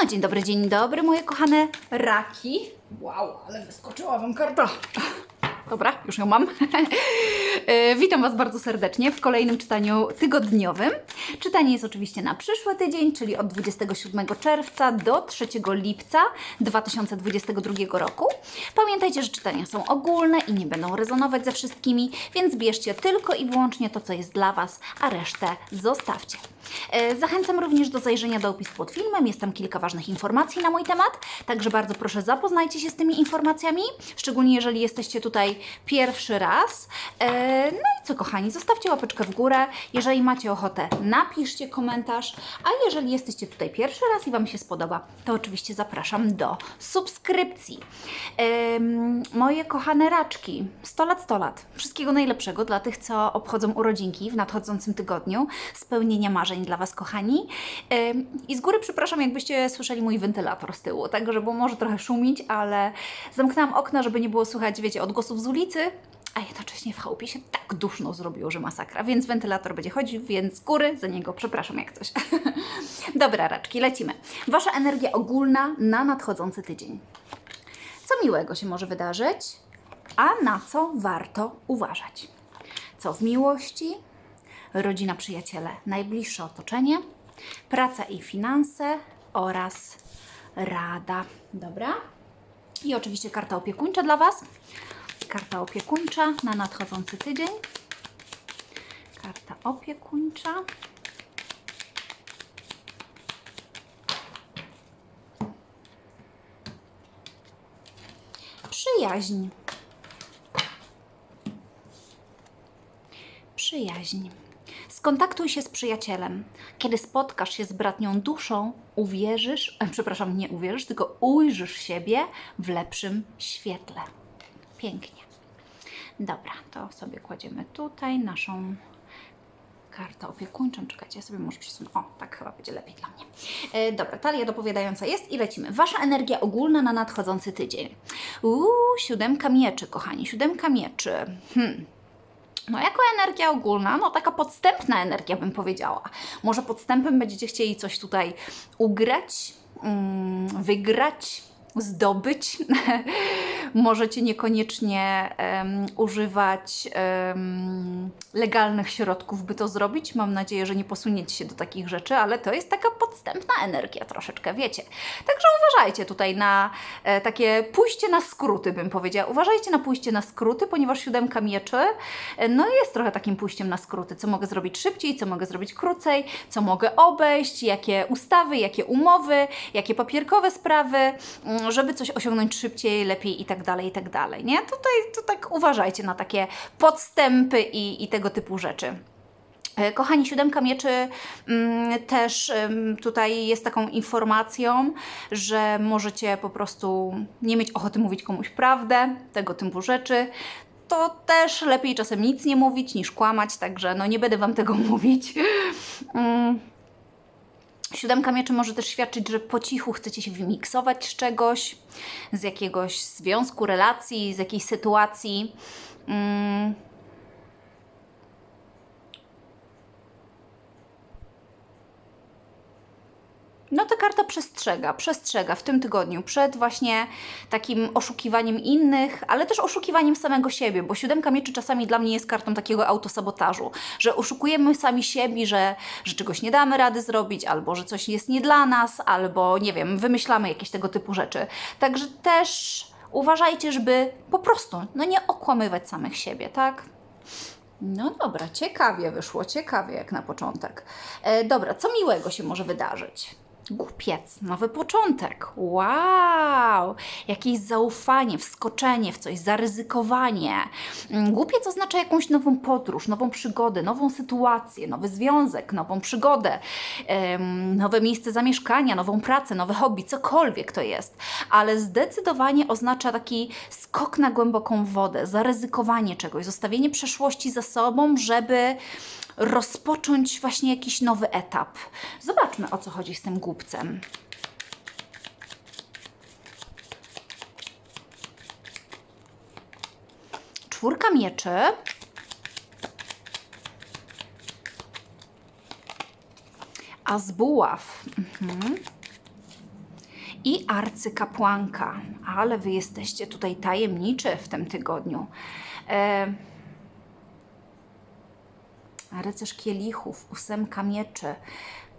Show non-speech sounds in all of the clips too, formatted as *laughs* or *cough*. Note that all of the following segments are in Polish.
No dzień dobry, dzień dobry moje kochane raki. Wow, ale wyskoczyła wam karta. Dobra, już ją mam. *laughs* E, Witam Was bardzo serdecznie w kolejnym czytaniu tygodniowym. Czytanie jest oczywiście na przyszły tydzień, czyli od 27 czerwca do 3 lipca 2022 roku. Pamiętajcie, że czytania są ogólne i nie będą rezonować ze wszystkimi, więc bierzcie tylko i wyłącznie to, co jest dla Was, a resztę zostawcie. E, Zachęcam również do zajrzenia do opisu pod filmem. Jest tam kilka ważnych informacji na mój temat, także bardzo proszę zapoznajcie się z tymi informacjami, szczególnie jeżeli jesteście tutaj pierwszy raz. E, No i co kochani, zostawcie łapeczkę w górę. Jeżeli macie ochotę, napiszcie komentarz, a jeżeli jesteście tutaj pierwszy raz i Wam się spodoba, to oczywiście zapraszam do subskrypcji. Moje kochane raczki, 100 lat, 100 lat. Wszystkiego najlepszego dla tych, co obchodzą urodzinki w nadchodzącym tygodniu. Spełnienia marzeń dla Was, kochani. I z góry przepraszam, jakbyście słyszeli mój wentylator z tyłu, także, bo może trochę szumić, ale zamknęłam okna, żeby nie było słychać, wiecie, odgłosów z ulicy, a jednocześnie w chałupie się tak duszno zrobiło, że masakra, więc wentylator będzie chodził, więc z góry za niego przepraszam jak coś. *laughs* Dobra, raczki, lecimy. Wasza energia ogólna na nadchodzący tydzień. Co miłego się może wydarzyć, a na co warto uważać? Co w miłości, rodzina, przyjaciele, najbliższe otoczenie, praca i finanse oraz rada. Dobra? I oczywiście karta opiekuńcza dla Was. Karta opiekuńcza na nadchodzący tydzień. Karta opiekuńcza. Przyjaźń. Przyjaźń. Skontaktuj się z przyjacielem. Kiedy spotkasz się z bratnią duszą, uwierzysz, *laughs* przepraszam, nie uwierzysz, tylko ujrzysz siebie w lepszym świetle. Pięknie. Dobra, to sobie kładziemy tutaj naszą kartę opiekuńczą. Czekajcie, ja sobie może przesunę. O, tak chyba będzie lepiej dla mnie. E, dobra, talia dopowiadająca jest i lecimy. Wasza energia ogólna na nadchodzący tydzień. Uuu, siódemka mieczy, kochani, siódemka mieczy. Hmm. No, jako energia ogólna, no taka podstępna energia bym powiedziała. Może podstępem będziecie chcieli coś tutaj ugrać, mm, wygrać, zdobyć. *laughs* Możecie niekoniecznie em, używać em, legalnych środków, by to zrobić. Mam nadzieję, że nie posuniecie się do takich rzeczy, ale to jest taka podstępna energia troszeczkę, wiecie. Także uważajcie tutaj na e, takie pójście na skróty, bym powiedziała. Uważajcie na pójście na skróty, ponieważ siódemka mieczy e, no jest trochę takim pójściem na skróty. Co mogę zrobić szybciej, co mogę zrobić krócej, co mogę obejść, jakie ustawy, jakie umowy, jakie papierkowe sprawy, mm, żeby coś osiągnąć szybciej, lepiej i tak dalej, i tak dalej, nie? Tutaj to tak uważajcie na takie podstępy i, i tego typu rzeczy. E, Kochani, siódemka mieczy mm, też tutaj jest taką informacją, że możecie po prostu nie mieć ochoty mówić komuś prawdę, tego typu rzeczy. To też lepiej czasem nic nie mówić niż kłamać, także no nie będę Wam tego *laughs* mówić. Siódemka mieczy może też świadczyć, że po cichu chcecie się wymiksować z czegoś, z jakiegoś związku, relacji, z jakiejś sytuacji. Mm. No ta karta przestrzega, przestrzega w tym tygodniu przed właśnie takim oszukiwaniem innych, ale też oszukiwaniem samego siebie, bo siódemka mieczy czasami dla mnie jest kartą takiego autosabotażu, że oszukujemy sami siebie, że, że czegoś nie damy rady zrobić, albo że coś jest nie dla nas, albo nie wiem, wymyślamy jakieś tego typu rzeczy. Także też uważajcie, żeby po prostu no nie okłamywać samych siebie, tak? No dobra, ciekawie wyszło, ciekawie jak na początek. E, dobra, co miłego się może wydarzyć? Głupiec, nowy początek. Wow! Jakieś zaufanie, wskoczenie w coś, zaryzykowanie. Mm, Głupiec oznacza jakąś nową podróż, nową przygodę, nową sytuację, nowy związek, nową przygodę, nowe miejsce zamieszkania, nową pracę, nowe hobby, cokolwiek to jest. Ale zdecydowanie oznacza taki skok na głęboką wodę, zaryzykowanie czegoś, zostawienie przeszłości za sobą, żeby rozpocząć właśnie jakiś nowy etap. Zobaczmy, o co chodzi z tym głupcem. Czwórka mieczy. A z buław. Mhm. i arcykapłanka. Ale wy jesteście tutaj tajemniczy w tym tygodniu. E, rycerz kielichów, ósemka mieczy,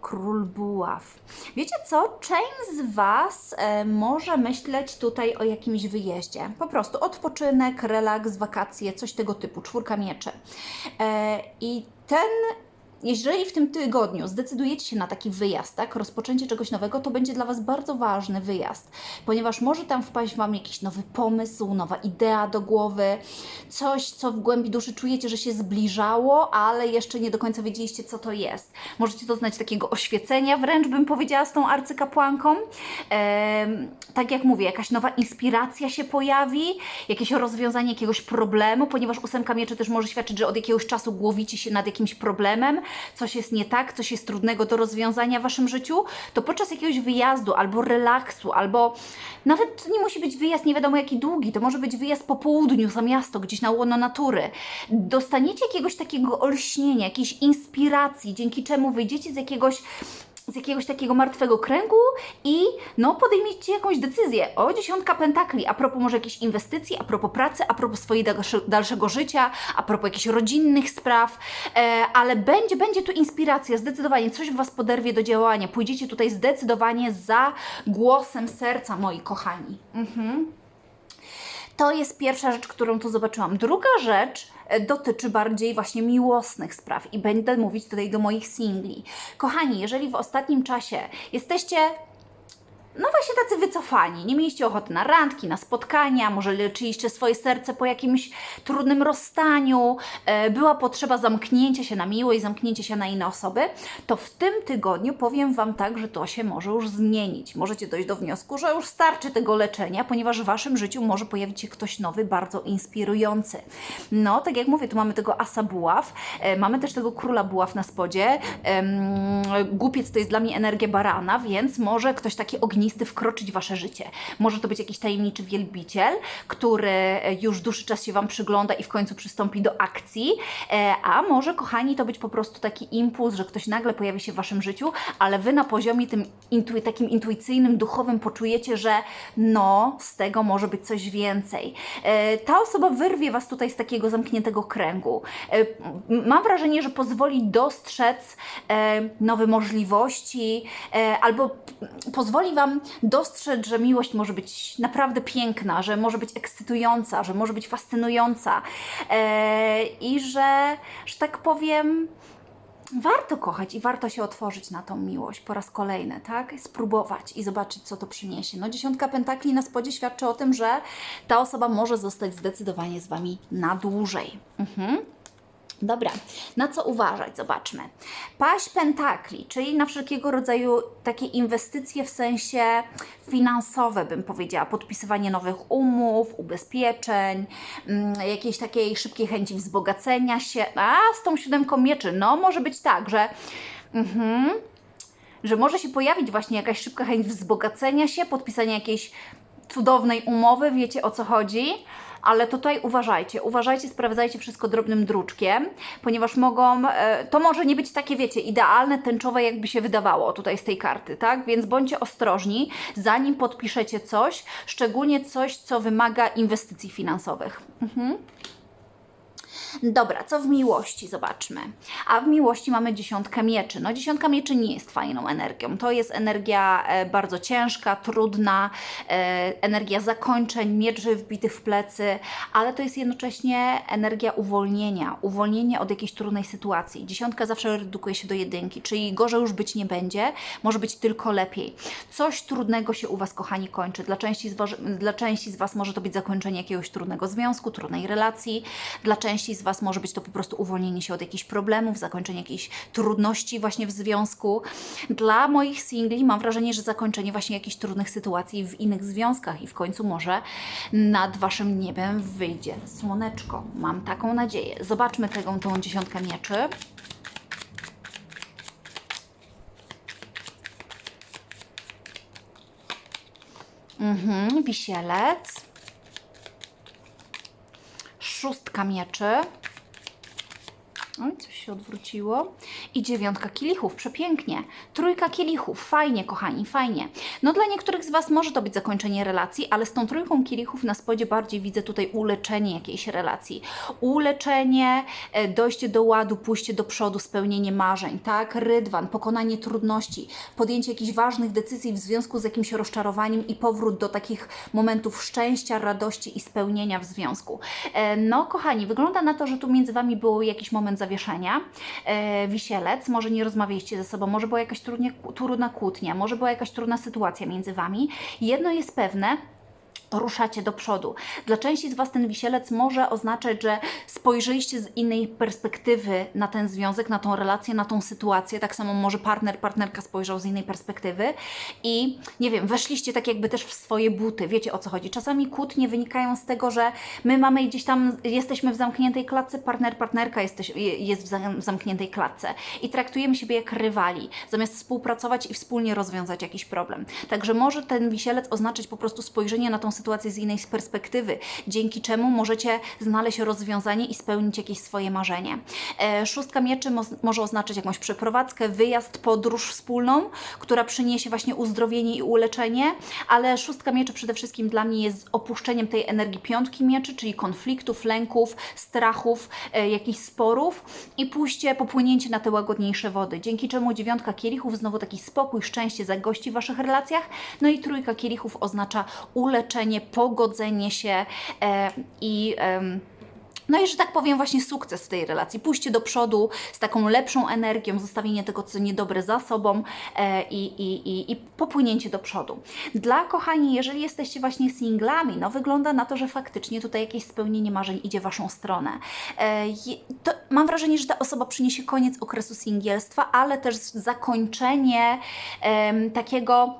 król buław. Wiecie co? Część z Was e, może myśleć tutaj o jakimś wyjeździe. Po prostu odpoczynek, relaks, wakacje, coś tego typu, czwórka mieczy. E, I ten jeżeli w tym tygodniu zdecydujecie się na taki wyjazd, tak, rozpoczęcie czegoś nowego, to będzie dla Was bardzo ważny wyjazd, ponieważ może tam wpaść Wam jakiś nowy pomysł, nowa idea do głowy, coś, co w głębi duszy czujecie, że się zbliżało, ale jeszcze nie do końca wiedzieliście, co to jest. Możecie doznać takiego oświecenia, wręcz bym powiedziała, z tą arcykapłanką. Em, tak jak mówię, jakaś nowa inspiracja się pojawi, jakieś rozwiązanie jakiegoś problemu, ponieważ ósemka mieczy też może świadczyć, że od jakiegoś czasu głowicie się nad jakimś problemem, coś jest nie tak, coś jest trudnego do rozwiązania w Waszym życiu, to podczas jakiegoś wyjazdu albo relaksu, albo nawet nie musi być wyjazd nie wiadomo jaki długi, to może być wyjazd po południu za miasto, gdzieś na łono natury. Dostaniecie jakiegoś takiego olśnienia, jakiejś inspiracji, dzięki czemu wyjdziecie z jakiegoś z jakiegoś takiego martwego kręgu i no podejmiecie jakąś decyzję. O, dziesiątka pentakli, a propos może jakiejś inwestycji, a propos pracy, a propos swojego dalsze- dalszego życia, a propos jakichś rodzinnych spraw, e, ale będzie, będzie tu inspiracja, zdecydowanie coś w Was poderwie do działania. Pójdziecie tutaj zdecydowanie za głosem serca, moi kochani. Mhm. To jest pierwsza rzecz, którą tu zobaczyłam. Druga rzecz dotyczy bardziej właśnie miłosnych spraw i będę mówić tutaj do moich singli. Kochani, jeżeli w ostatnim czasie jesteście no właśnie tacy wycofani, nie mieliście ochoty na randki, na spotkania, może leczyliście swoje serce po jakimś trudnym rozstaniu, e, była potrzeba zamknięcia się na miłość, zamknięcia się na inne osoby, to w tym tygodniu powiem Wam tak, że to się może już zmienić. Możecie dojść do wniosku, że już starczy tego leczenia, ponieważ w Waszym życiu może pojawić się ktoś nowy, bardzo inspirujący. No, tak jak mówię, tu mamy tego asa buław, e, mamy też tego króla buław na spodzie. Głupiec to jest dla mnie energia barana, więc może ktoś taki ognisty wkroczyć w Wasze życie. Może to być jakiś tajemniczy wielbiciel, który e, już dłuższy czas się Wam przygląda i w końcu przystąpi do akcji, E, a może, kochani, to być po prostu taki impuls, że ktoś nagle pojawi się w Waszym życiu, ale Wy na poziomie tym intu- takim intuicyjnym, duchowym poczujecie, że no, z tego może być coś więcej. E, Ta osoba wyrwie Was tutaj z takiego zamkniętego kręgu. Mam wrażenie, że pozwoli dostrzec nowe możliwości, albo pozwoli Wam dostrzec, że miłość może być naprawdę piękna, że może być ekscytująca, że może być fascynująca e, i że, że tak powiem, warto kochać i warto się otworzyć na tą miłość po raz kolejny, tak? Spróbować i zobaczyć, co to przyniesie. No, dziesiątka pentakli na spodzie świadczy o tym, że ta osoba może zostać zdecydowanie z Wami na dłużej. Mhm. Dobra, na co uważać? Zobaczmy. Paść pentakli, czyli na wszelkiego rodzaju takie inwestycje w sensie finansowe, bym powiedziała, podpisywanie nowych umów, ubezpieczeń, mm, jakiejś takiej szybkiej chęci wzbogacenia się. A z tą siódemką mieczy, no może być tak, że. Mhm, że może się pojawić właśnie jakaś szybka chęć wzbogacenia się, podpisania jakiejś cudownej umowy, wiecie o co chodzi. Ale tutaj uważajcie, uważajcie, sprawdzajcie wszystko drobnym druczkiem, ponieważ mogą, e, to może nie być takie, wiecie, idealne, tęczowe, jakby się wydawało tutaj z tej karty, tak? Więc bądźcie ostrożni, zanim podpiszecie coś, szczególnie coś, co wymaga inwestycji finansowych. Mhm. Dobra, co w miłości? Zobaczmy. A w miłości mamy dziesiątkę mieczy. No, dziesiątka mieczy nie jest fajną energią. To jest energia e, bardzo ciężka, trudna, e, energia zakończeń, mieczy wbitych w plecy, ale to jest jednocześnie energia uwolnienia, uwolnienia od jakiejś trudnej sytuacji. Dziesiątka zawsze redukuje się do jedynki, czyli gorzej już być nie będzie, może być tylko lepiej. Coś trudnego się u Was, kochani, kończy. Dla części z, was, dla części z Was może to być zakończenie jakiegoś trudnego związku, trudnej relacji, dla części z Was może być to po prostu uwolnienie się od jakichś problemów, zakończenie jakiejś trudności właśnie w związku. Dla moich singli mam wrażenie, że zakończenie właśnie jakichś trudnych sytuacji w innych związkach i w końcu może nad Waszym niebem wyjdzie słoneczko. Mam taką nadzieję. Zobaczmy tego, tą dziesiątkę mieczy. Mhm, wisielec. Szóstka mieczy. Oj, coś się odwróciło. i dziewiątka kielichów, przepięknie. Trójka kielichów, fajnie, kochani, fajnie. No dla niektórych z Was może to być zakończenie relacji, ale z tą trójką kielichów na spodzie bardziej widzę tutaj uleczenie jakiejś relacji. Uleczenie, e, dojście do ładu, pójście do przodu, spełnienie marzeń, tak? Rydwan, pokonanie trudności, podjęcie jakichś ważnych decyzji w związku z jakimś rozczarowaniem i powrót do takich momentów szczęścia, radości i spełnienia w związku. E, No, kochani, wygląda na to, że tu między Wami był jakiś moment zawieszenia, e, wisielec, może nie rozmawialiście ze sobą, może była jakaś trudnie, trudna kłótnia, może była jakaś trudna sytuacja między Wami. Jedno jest pewne, ruszacie do przodu. Dla części z Was ten wisielec może oznaczać, że spojrzeliście z innej perspektywy na ten związek, na tą relację, na tą sytuację. Tak samo może partner, partnerka spojrzał z innej perspektywy i nie wiem, weszliście tak jakby też w swoje buty. Wiecie o co chodzi. Czasami kłótnie wynikają z tego, że my mamy gdzieś tam, jesteśmy w zamkniętej klatce, partner, partnerka jesteś, jest w zam- zamkniętej klatce i traktujemy siebie jak rywali, zamiast współpracować i wspólnie rozwiązać jakiś problem. Także może ten wisielec oznaczać po prostu spojrzenie na tą sytuację z innej perspektywy, dzięki czemu możecie znaleźć rozwiązanie i spełnić jakieś swoje marzenie. E, szóstka mieczy mo- może oznaczać jakąś przeprowadzkę, wyjazd, podróż wspólną, która przyniesie właśnie uzdrowienie i uleczenie, ale szóstka mieczy przede wszystkim dla mnie jest opuszczeniem tej energii piątki mieczy, czyli konfliktów, lęków, strachów, e, jakichś sporów i pójście, popłynięcie na te łagodniejsze wody, dzięki czemu dziewiątka kielichów znowu taki spokój, szczęście zagości w Waszych relacjach, no i trójka kielichów oznacza uleczenie, pogodzenie się e, i... no i że tak powiem, właśnie sukces w tej relacji. Pójście do przodu z taką lepszą energią, zostawienie tego, co niedobre za sobą e, i, i, i, popłynięcie do przodu. Dla kochani, jeżeli jesteście właśnie singlami, no wygląda na to, że faktycznie tutaj jakieś spełnienie marzeń idzie Waszą stronę. E, to mam wrażenie, że ta osoba przyniesie koniec okresu singielstwa, ale też zakończenie em, takiego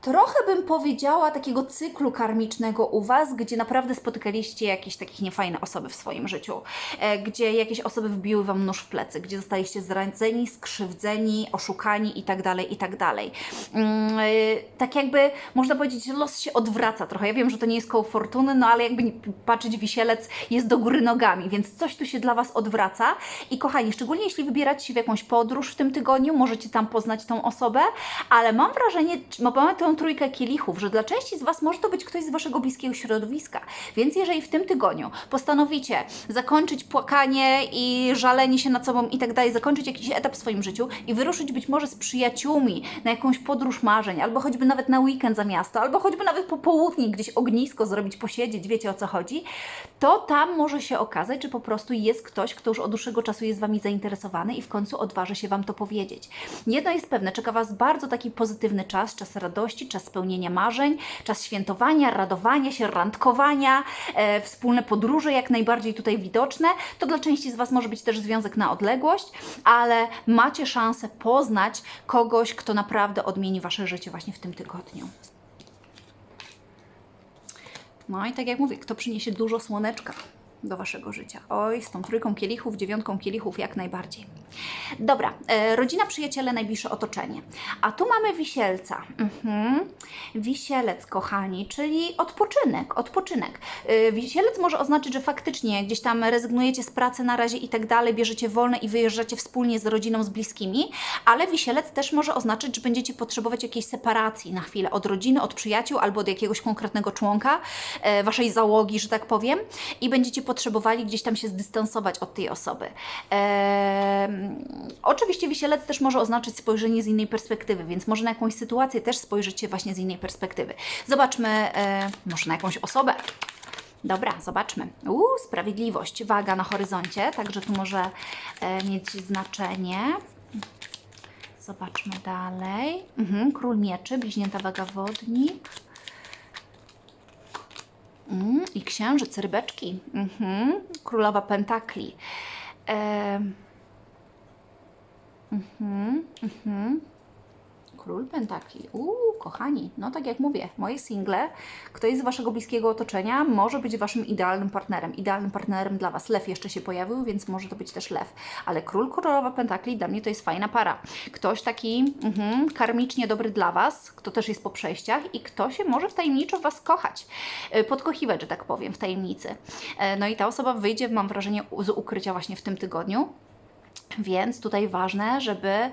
trochę bym powiedziała takiego cyklu karmicznego u Was, gdzie naprawdę spotykaliście jakieś takie niefajne osoby w swoim życiu, e, gdzie jakieś osoby wbiły Wam nóż w plecy, gdzie zostaliście zradzeni, skrzywdzeni, oszukani itd., itd. Mm, e, tak jakby można powiedzieć, los się odwraca trochę. Ja wiem, że to nie jest koło fortuny, no ale jakby patrzeć wisielec jest do góry nogami, więc coś tu się dla Was odwraca i kochani, szczególnie jeśli wybieracie się w jakąś podróż w tym tygodniu, możecie tam poznać tą osobę, ale mam wrażenie, bo mamy trójkę kielichów, że dla części z Was może to być ktoś z Waszego bliskiego środowiska. Więc jeżeli w tym tygodniu postanowicie zakończyć płakanie i żalenie się nad sobą i tak dalej, zakończyć jakiś etap w swoim życiu i wyruszyć być może z przyjaciółmi na jakąś podróż marzeń, albo choćby nawet na weekend za miasto, albo choćby nawet po południu gdzieś ognisko zrobić, posiedzieć, wiecie o co chodzi, to tam może się okazać, że po prostu jest ktoś, kto już od dłuższego czasu jest Wami zainteresowany i w końcu odważy się Wam to powiedzieć. Jedno jest pewne, czeka Was bardzo taki pozytywny czas, czas radości, czas spełnienia marzeń, czas świętowania, radowania się, randkowania, e, wspólne podróże jak najbardziej tutaj widoczne. To dla części z Was może być też związek na odległość, ale macie szansę poznać kogoś, kto naprawdę odmieni Wasze życie właśnie w tym tygodniu. No i tak jak mówię, kto przyniesie dużo słoneczka do Waszego życia? Oj, z tą trójką kielichów, dziewiątką kielichów jak najbardziej. Dobra, e, rodzina, przyjaciele, najbliższe otoczenie. A tu mamy wisielca. Mhm. Wisielec, kochani, czyli odpoczynek, odpoczynek. E, wisielec może oznaczyć, że faktycznie gdzieś tam rezygnujecie z pracy na razie i tak dalej, bierzecie wolne i wyjeżdżacie wspólnie z rodziną, z bliskimi, ale wisielec też może oznaczać, że będziecie potrzebować jakiejś separacji na chwilę od rodziny, od przyjaciół albo od jakiegoś konkretnego członka e, waszej załogi, że tak powiem, i będziecie potrzebowali gdzieś tam się zdystansować od tej osoby. Em, oczywiście wisielec też może oznaczać spojrzenie z innej perspektywy, więc może na jakąś sytuację też spojrzycie właśnie z innej perspektywy. Zobaczmy, e, może na jakąś osobę. Dobra, zobaczmy. Uuu, sprawiedliwość, waga na horyzoncie, także tu może e, mieć znaczenie. Zobaczmy dalej. Mhm, król mieczy, bliźnięta waga wodnik. Mm, I księżyc, rybeczki. Mhm. Królowa pentakli. Em. Mhm, mhm. Król pentakli. Uuu, kochani, no tak jak mówię, moje single, ktoś z Waszego bliskiego otoczenia może być Waszym idealnym partnerem. Idealnym partnerem dla Was. Lew jeszcze się pojawił, więc może to być też lew. Ale król, królowa pentakli dla mnie to jest fajna para. Ktoś taki mhm, karmicznie dobry dla Was, kto też jest po przejściach i kto się może w tajemniczo Was kochać. Y, Podkochiwać, że tak powiem, w tajemnicy. E, No i ta osoba wyjdzie, mam wrażenie, z ukrycia właśnie w tym tygodniu. Więc tutaj ważne, żeby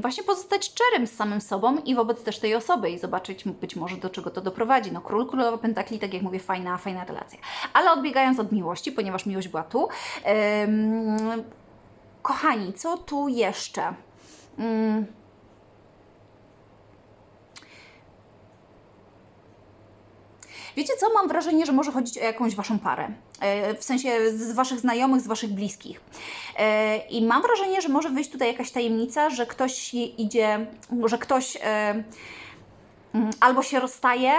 właśnie pozostać szczerym z samym sobą i wobec też tej osoby i zobaczyć być może do czego to doprowadzi. No król, królowa pentakli, tak jak mówię, fajna, fajna relacja. Ale odbiegając od miłości, ponieważ miłość była tu, kochani, co tu jeszcze? Mm. Wiecie co? Mam wrażenie, że może chodzić o jakąś waszą parę. E, W sensie z waszych znajomych, z waszych bliskich. E, I mam wrażenie, że może wyjść tutaj jakaś tajemnica, że ktoś idzie, że ktoś e, mm, albo się rozstaje,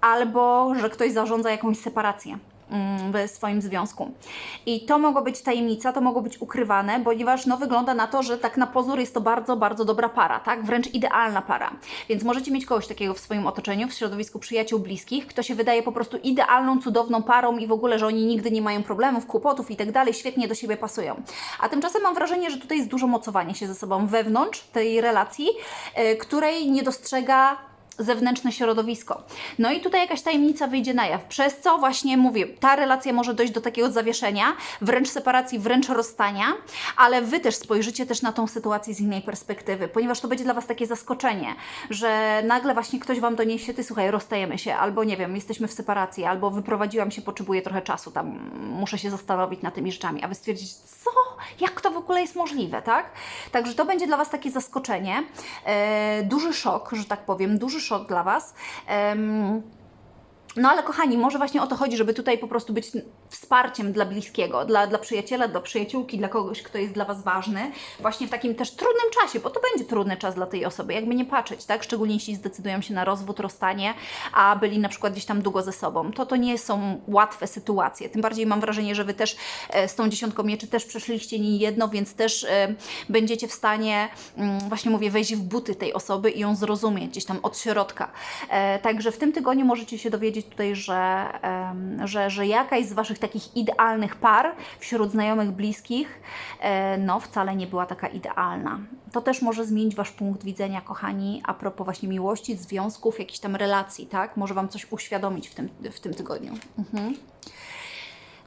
albo że ktoś zarządza jakąś separację w swoim związku. I to mogło być tajemnica, to mogło być ukrywane, ponieważ no, wygląda na to, że tak na pozór jest to bardzo, bardzo dobra para, tak? Wręcz idealna para. Więc możecie mieć kogoś takiego w swoim otoczeniu, w środowisku przyjaciół bliskich, kto się wydaje po prostu idealną, cudowną parą i w ogóle, że oni nigdy nie mają problemów, kłopotów i tak dalej, świetnie do siebie pasują. A tymczasem mam wrażenie, że tutaj jest dużo mocowania się ze sobą wewnątrz tej relacji, y, której nie dostrzega zewnętrzne środowisko. No i tutaj jakaś tajemnica wyjdzie na jaw, przez co właśnie mówię, ta relacja może dojść do takiego zawieszenia, wręcz separacji, wręcz rozstania, ale Wy też spojrzycie też na tą sytuację z innej perspektywy, ponieważ to będzie dla Was takie zaskoczenie, że nagle właśnie ktoś Wam doniesie, Ty słuchaj, rozstajemy się, albo nie wiem, jesteśmy w separacji, albo wyprowadziłam się, potrzebuję trochę czasu, tam muszę się zastanowić nad tymi rzeczami, a Wy stwierdzicie, co? Jak to w ogóle jest możliwe, tak? Także to będzie dla Was takie zaskoczenie, e, duży szok, że tak powiem, duży szok dla Was. Em, no ale kochani, może właśnie o to chodzi, żeby tutaj po prostu być wsparciem dla bliskiego, dla, dla przyjaciela, dla przyjaciółki, dla kogoś, kto jest dla Was ważny, właśnie w takim też trudnym czasie, bo to będzie trudny czas dla tej osoby, jakby nie patrzeć, tak? Szczególnie jeśli zdecydują się na rozwód, rozstanie, a byli na przykład gdzieś tam długo ze sobą. To to nie są łatwe sytuacje. Tym bardziej mam wrażenie, że Wy też e, z tą dziesiątką mieczy też przeszliście nie jedno, więc też e, będziecie w stanie, mm, właśnie mówię, wejść w buty tej osoby i ją zrozumieć gdzieś tam od środka. E, Także w tym tygodniu możecie się dowiedzieć tutaj, że, że, że jakaś z Waszych takich idealnych par wśród znajomych, bliskich, e, no wcale nie była taka idealna. To też może zmienić Wasz punkt widzenia, kochani, a propos właśnie miłości, związków, jakichś tam relacji, tak? Może Wam coś uświadomić w tym, w tym tygodniu. Mhm.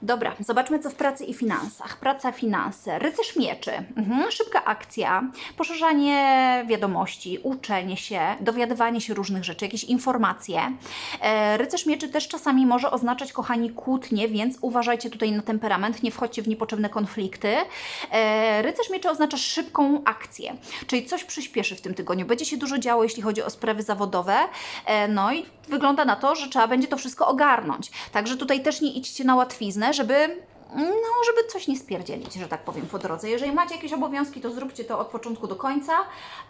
Dobra, zobaczmy co w pracy i finansach. Praca, finanse, rycerz mieczy, mhm. szybka akcja, poszerzanie wiadomości, uczenie się, dowiadywanie się różnych rzeczy, jakieś informacje. E, rycerz mieczy też czasami może oznaczać, kochani, kłótnie, więc uważajcie tutaj na temperament, nie wchodźcie w niepotrzebne konflikty. E, rycerz mieczy oznacza szybką akcję, czyli coś przyspieszy w tym tygodniu. Będzie się dużo działo, jeśli chodzi o sprawy zawodowe, e, no i wygląda na to, że trzeba będzie to wszystko ogarnąć. Także tutaj też nie idźcie na łatwiznę, żeby no, żeby coś nie spierdzielić, że tak powiem, po drodze. Jeżeli macie jakieś obowiązki, to zróbcie to od początku do końca,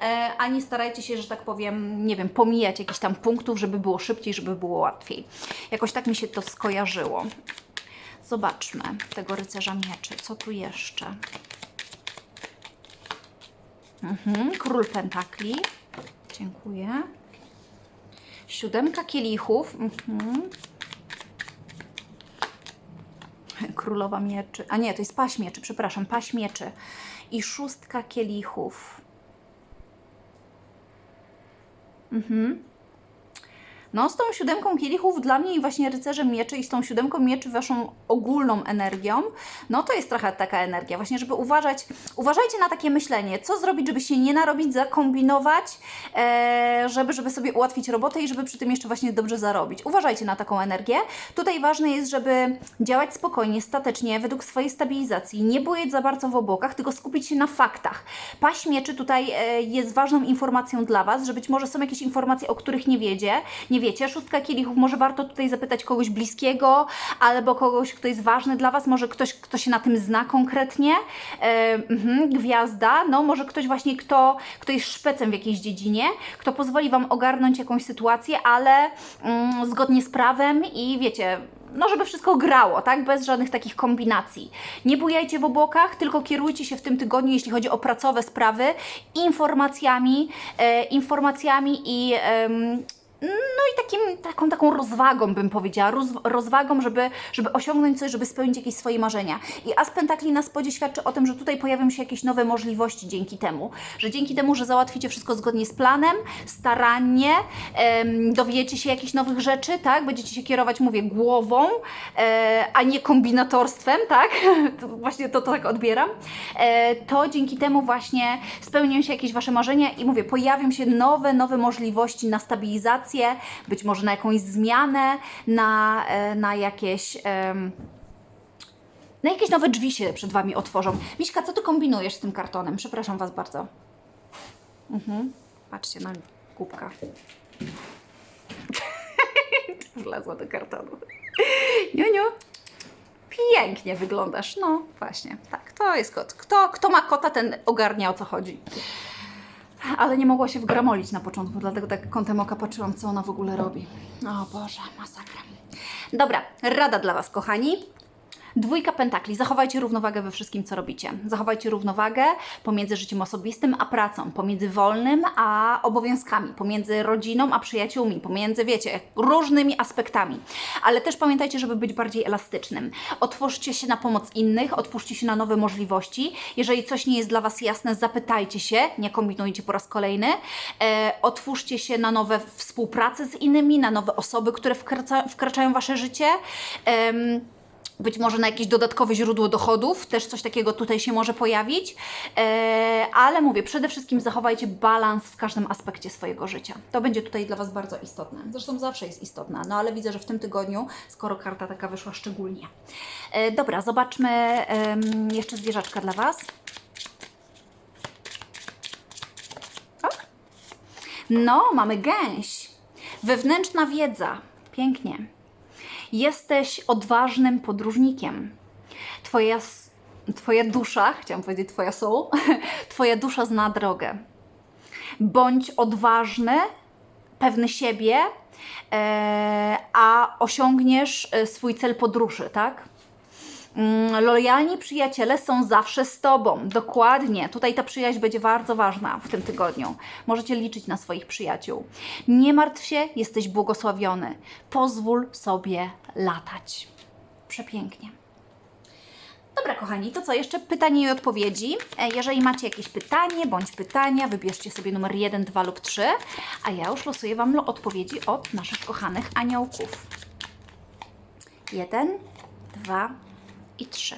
e, a nie starajcie się, że tak powiem, nie wiem, pomijać jakichś tam punktów, żeby było szybciej, żeby było łatwiej. Jakoś tak mi się to skojarzyło. Zobaczmy tego rycerza mieczy. Co tu jeszcze? Mhm, król pentakli. Dziękuję. Siódemka kielichów. Mhm. Królowa mieczy. A nie, to jest paść mieczy, przepraszam, paść mieczy. I szóstka kielichów. Mhm. No, z tą siódemką kielichów dla mnie i właśnie rycerzem mieczy i z tą siódemką mieczy waszą ogólną energią, no to jest trochę taka energia. Właśnie, żeby uważać, uważajcie na takie myślenie, co zrobić, żeby się nie narobić, zakombinować, e, żeby, żeby sobie ułatwić robotę i żeby przy tym jeszcze właśnie dobrze zarobić. Uważajcie na taką energię. Tutaj ważne jest, żeby działać spokojnie, statecznie, według swojej stabilizacji, nie bujać za bardzo w obłokach, tylko skupić się na faktach. Paść mieczy tutaj e, jest ważną informacją dla Was, że być może są jakieś informacje, o których nie wiecie, nie wiecie. Szóstka kielichów, może warto tutaj zapytać kogoś bliskiego, albo kogoś, kto jest ważny dla Was, może ktoś, kto się na tym zna konkretnie. E, mhm, gwiazda, no może ktoś właśnie, kto, kto jest szpecem w jakiejś dziedzinie, kto pozwoli Wam ogarnąć jakąś sytuację, ale mm, zgodnie z prawem i wiecie, no żeby wszystko grało, tak? Bez żadnych takich kombinacji. Nie bujajcie w obłokach, tylko kierujcie się w tym tygodniu, jeśli chodzi o pracowe sprawy, informacjami, e, informacjami i em, no i takim, taką, taką rozwagą bym powiedziała, roz, rozwagą, żeby, żeby osiągnąć coś, żeby spełnić jakieś swoje marzenia. I As Pentakli na spodzie świadczy o tym, że tutaj pojawią się jakieś nowe możliwości dzięki temu, że dzięki temu, że załatwicie wszystko zgodnie z planem, starannie, em, dowiecie się jakichś nowych rzeczy, tak, będziecie się kierować, mówię, głową, e, a nie kombinatorstwem, tak, *laughs* to właśnie to, to tak odbieram, e, to dzięki temu właśnie spełnią się jakieś Wasze marzenia i mówię, pojawią się nowe, nowe możliwości na stabilizację, być może na jakąś zmianę, na, e, na jakieś... na jakieś nowe drzwi się przed Wami otworzą. Miśka, co Ty kombinujesz z tym kartonem? Przepraszam Was bardzo. Mhm. Patrzcie na kubka. *laughs* Wlazła do kartonu. Niuniu, pięknie wyglądasz. No właśnie, tak, to jest kot. Kto, kto ma kota, ten ogarnia o co chodzi. Ale nie mogła się wgramolić na początku, dlatego tak kątem oka patrzyłam, co ona w ogóle robi. O Boże, masakra. Dobra, rada dla Was, kochani. Dwójka pentakli. Zachowajcie równowagę we wszystkim, co robicie. Zachowajcie równowagę pomiędzy życiem osobistym a pracą, pomiędzy wolnym a obowiązkami, pomiędzy rodziną a przyjaciółmi, pomiędzy, wiecie, różnymi aspektami. Ale też pamiętajcie, żeby być bardziej elastycznym. Otwórzcie się na pomoc innych, otwórzcie się na nowe możliwości. Jeżeli coś nie jest dla Was jasne, zapytajcie się, nie kombinujcie po raz kolejny. E, otwórzcie się na nowe współprace z innymi, na nowe osoby, które wkracza, wkraczają w Wasze życie. Em, być może na jakieś dodatkowe źródło dochodów, też coś takiego tutaj się może pojawić, e, ale mówię, przede wszystkim zachowajcie balans w każdym aspekcie swojego życia. To będzie tutaj dla Was bardzo istotne. Zresztą zawsze jest istotne, no ale widzę, że w tym tygodniu, skoro karta taka wyszła szczególnie. E, dobra, zobaczmy jeszcze zwierzaczka dla Was. No, mamy gęś. Wewnętrzna wiedza. Pięknie. Jesteś odważnym podróżnikiem. Twoja, twoja dusza, chciałam powiedzieć Twoja soul, *laughs* Twoja dusza zna drogę. Bądź odważny, pewny siebie, e, a osiągniesz e, swój cel podróży, tak? Mm, Lojalni przyjaciele są zawsze z Tobą. Dokładnie. Tutaj ta przyjaźń będzie bardzo ważna w tym tygodniu. Możecie liczyć na swoich przyjaciół. Nie martw się, jesteś błogosławiony. Pozwól sobie latać. Przepięknie. Dobra, kochani, to co? Jeszcze pytanie i odpowiedzi. E, Jeżeli macie jakieś pytanie bądź pytania, wybierzcie sobie numer 1, 2 lub 3, a ja już losuję Wam odpowiedzi od naszych kochanych aniołków. 1, 2 i 3.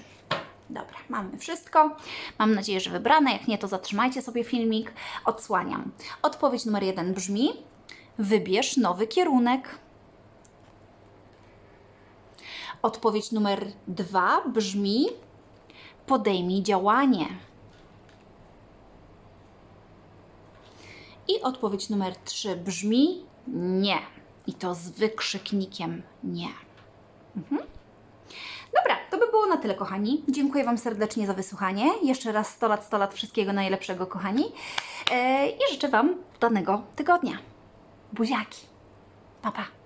Dobra, mamy wszystko. Mam nadzieję, że wybrane. Jak nie, to zatrzymajcie sobie filmik. Odsłaniam. Odpowiedź numer 1 brzmi: Wybierz nowy kierunek. Odpowiedź numer 2 brzmi: Podejmij działanie. I odpowiedź numer 3 brzmi: Nie. I to z wykrzyknikiem nie. Dobra, to by było na tyle, kochani. Dziękuję Wam serdecznie za wysłuchanie. Jeszcze raz 100 lat, 100 lat wszystkiego najlepszego, kochani. E, I życzę Wam danego tygodnia. Buziaki. Pa, pa.